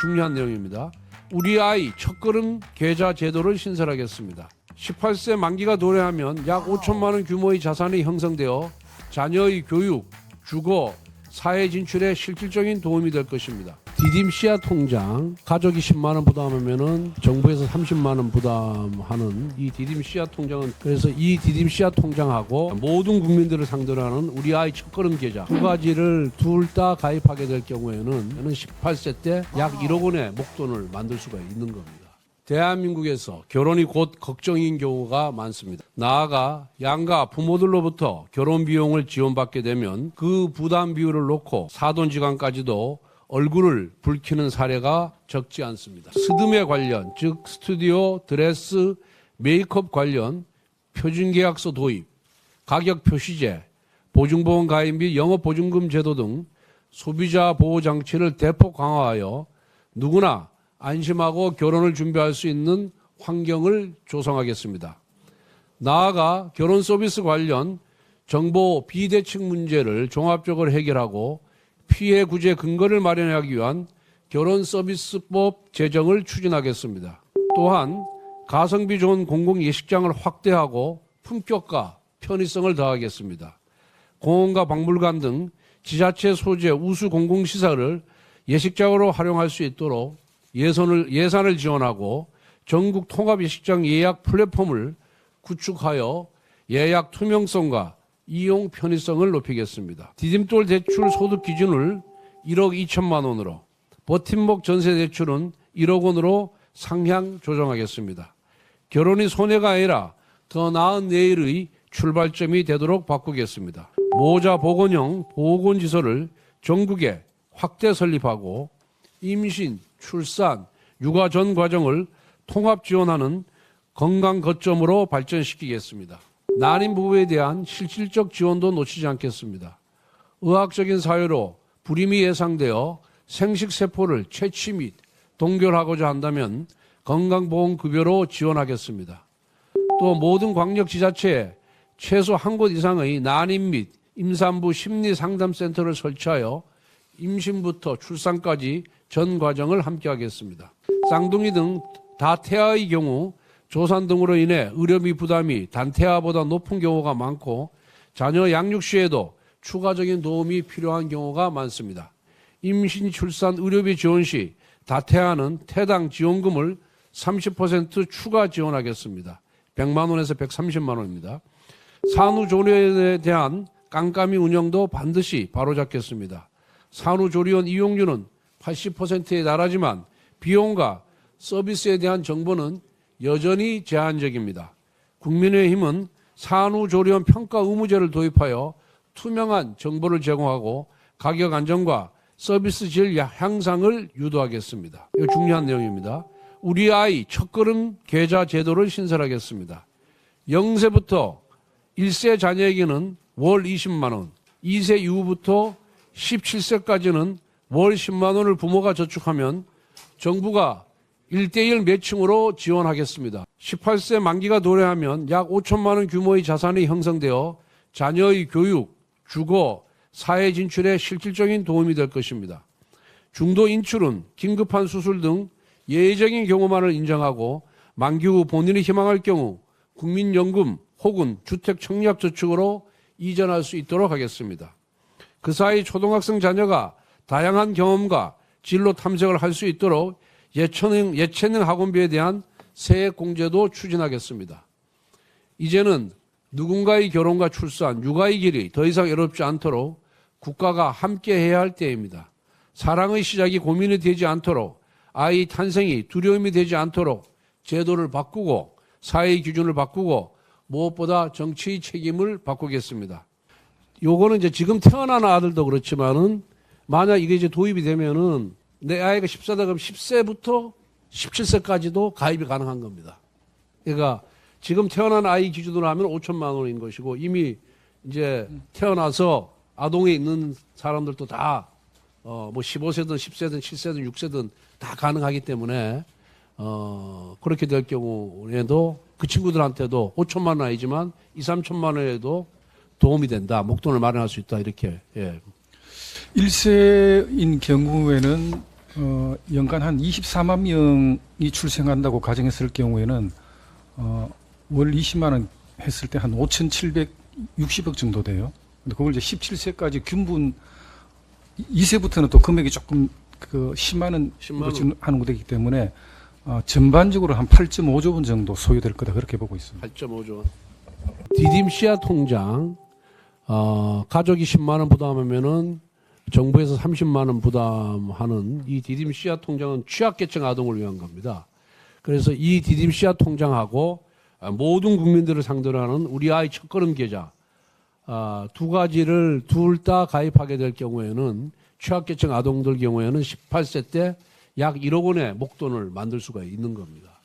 중요한 내용입니다. 우리 아이 첫걸음 계좌 제도를 신설하겠습니다. 18세 만기가 도래하면 약 5천만 원 규모의 자산이 형성되어 자녀의 교육, 주거, 사회 진출에 실질적인 도움이 될 것입니다. 디딤 씨앗 통장 가족이 10만 원 부담하면은 정부에서 30만 원 부담하는 이 디딤 씨앗 통장은 그래서 이 디딤 씨앗 통장하고 모든 국민들을 상대로 하는 우리 아이 첫걸음 계좌 두 가지를 둘 다 가입하게 될 경우에는 저는 18세 때 약 1억 원의 목돈을 만들 수가 있는 겁니다. 대한민국에서 결혼이 곧 걱정인 경우가 많습니다. 나아가 양가 부모들로부터 결혼 비용을 지원받게 되면 그 부담 비율을 놓고 사돈지간까지도 얼굴을 붉히는 사례가 적지 않습니다. 스드메 관련, 즉 스튜디오, 드레스, 메이크업 관련 표준계약서 도입, 가격 표시제, 보증보험 가입 및 영업보증금 제도 등 소비자 보호 장치를 대폭 강화하여 누구나 안심하고 결혼을 준비할 수 있는 환경을 조성하겠습니다. 나아가 결혼 서비스 관련 정보 비대칭 문제를 종합적으로 해결하고 피해 구제 근거를 마련하기 위한 결혼 서비스법 제정을 추진하겠습니다. 또한 가성비 좋은 공공 예식장을 확대하고 품격과 편의성을 더하겠습니다. 공원과 박물관 등 지자체 소재 우수 공공시설을 예식장으로 활용할 수 있도록 예산을, 예산을 지원하고 전국 통합 예식장 예약 플랫폼을 구축하여 예약 투명성과 이용 편의성을 높이겠습니다. 디딤돌 대출 소득 기준을 1억 2천만 원으로 버팀목 전세 대출은 1억 원으로 상향 조정하겠습니다. 결혼이 손해가 아니라 더 나은 내일의 출발점이 되도록 바꾸겠습니다. 모자 보건형 보건지소를 전국에 확대 설립하고 임신, 출산, 육아 전 과정을 통합 지원하는 건강 거점으로 발전시키겠습니다. 난임 부부에 대한 실질적 지원도 놓치지 않겠습니다. 의학적인 사유로 불임이 예상되어 생식세포를 채취 및 동결하고자 한다면 건강보험급여로 지원하겠습니다. 또 모든 광역지자체에 최소 한 곳 이상의 난임 및 임산부 심리상담센터를 설치하여 임신부터 출산까지 전 과정을 함께하겠습니다. 쌍둥이 등 다태아의 경우 조산 등으로 인해 의료비 부담이 단태아보다 높은 경우가 많고 자녀 양육 시에도 추가적인 도움이 필요한 경우가 많습니다. 임신, 출산, 의료비 지원 시 다태아는 태당 지원금을 30% 추가 지원하겠습니다. 100만 원에서 130만 원입니다. 산후조리원에 대한 깜깜이 운영도 반드시 바로잡겠습니다. 산후조리원 이용률은 80%에 달하지만 비용과 서비스에 대한 정보는 여전히 제한적입니다. 국민의힘은 산후조리원 평가 의무제를 도입하여 투명한 정보를 제공하고 가격 안정과 서비스 질 향상을 유도하겠습니다. 이거 중요한 내용입니다. 우리 아이 첫걸음 계좌 제도를 신설하겠습니다. 0세부터 1세 자녀에게는 월 20만 원, 2세 이후부터 17세까지는 월 10만 원을 부모가 저축하면 정부가 1대1 매칭으로 지원하겠습니다. 18세 만기가 도래하면 약 5천만 원 규모의 자산이 형성되어 자녀의 교육, 주거, 사회 진출에 실질적인 도움이 될 것입니다. 중도 인출은 긴급한 수술 등 예외적인 경우만을 인정하고 만기 후 본인이 희망할 경우 국민연금 혹은 주택 청약 저축으로 이전할 수 있도록 하겠습니다. 그 사이 초등학생 자녀가 다양한 경험과 진로 탐색을 할 수 있도록 예체능, 예체능 학원비에 대한 세액 공제도 추진하겠습니다. 이제는 누군가의 결혼과 출산, 육아의 길이 더 이상 어렵지 않도록 국가가 함께 해야 할 때입니다. 사랑의 시작이 고민이 되지 않도록 아이 탄생이 두려움이 되지 않도록 제도를 바꾸고 사회의 기준을 바꾸고 무엇보다 정치의 책임을 바꾸겠습니다. 요거는 이제 지금 태어난 아들도 그렇지만은 만약 이게 이제 도입이 되면은 내 아이가 14다 그럼 10세부터 17세까지도 가입이 가능한 겁니다. 그러니까 지금 태어난 아이 기준으로 하면 5천만 원인 것이고 이미 이제 태어나서 아동에 있는 사람들도 다 어, 뭐 15세든 10세든 7세든 6세든 다 가능하기 때문에 어, 그렇게 될 경우에도 그 친구들한테도 5천만 원 아니지만 2, 3천만 원에도 도움이 된다. 목돈을 마련할 수 있다. 이렇게 예. 1세인 경우에는 어, 연간 한 24만 명이 출생한다고 가정했을 경우에는 어, 월 20만 원 했을 때 한 5,760억 정도 돼요. 근데 그걸 이제 17세까지 균분 2세부터는 또 금액이 조금 그 10만 원 10만 원. 지금 하는 거기 때문에 어, 전반적으로 한 8.5조 원 정도 소요될 거다 그렇게 보고 있습니다. 8.5조 원. 디딤 씨앗 통장 어, 가족이 10만 원 부담하면은 정부에서 30만 원 부담하는 이 디딤 씨앗 통장은 취약계층 아동을 위한 겁니다. 그래서 이 디딤 씨앗 통장하고 아, 모든 국민들을 상대로 하는 우리 아이 첫걸음 계좌 아, 두 가지를 둘 다 가입하게 될 경우에는 취약계층 아동들 경우에는 18세 때 약 1억 원의 목돈을 만들 수가 있는 겁니다.